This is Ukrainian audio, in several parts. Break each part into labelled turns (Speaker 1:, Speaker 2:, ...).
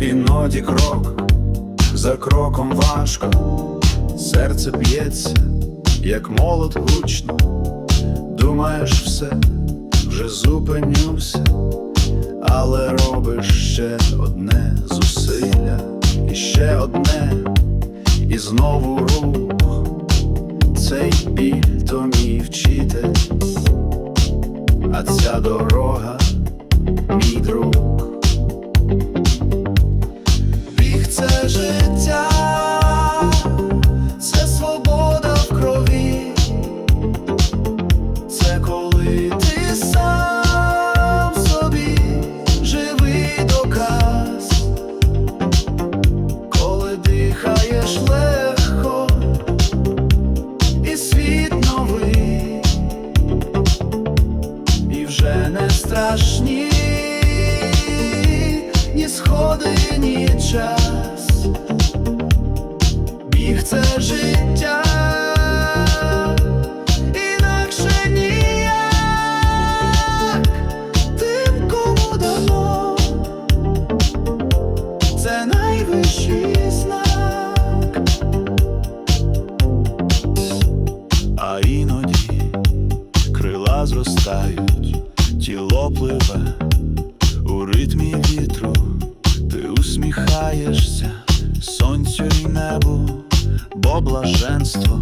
Speaker 1: іноді крок за кроком важко, серце б'ється, як молот гучно, думаєш все, вже зупинюся, але робиш ще одне зусилля, і ще одне, і знову рух. Цей біль то мій вчитель, а ця дорога мій друг. Страшні ні сходи, ні час. Тіло пливе у ритмі вітру, ти усміхаєшся сонцю й небу, бо блаженство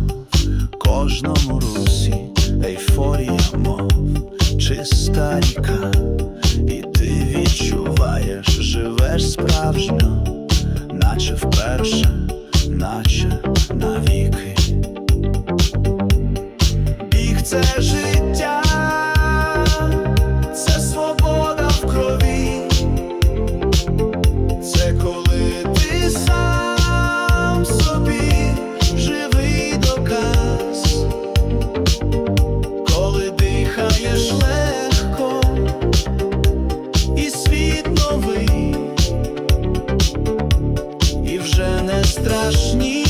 Speaker 1: кожному русі, ейфорія, мов чиста ріка, новий і вже не страшні.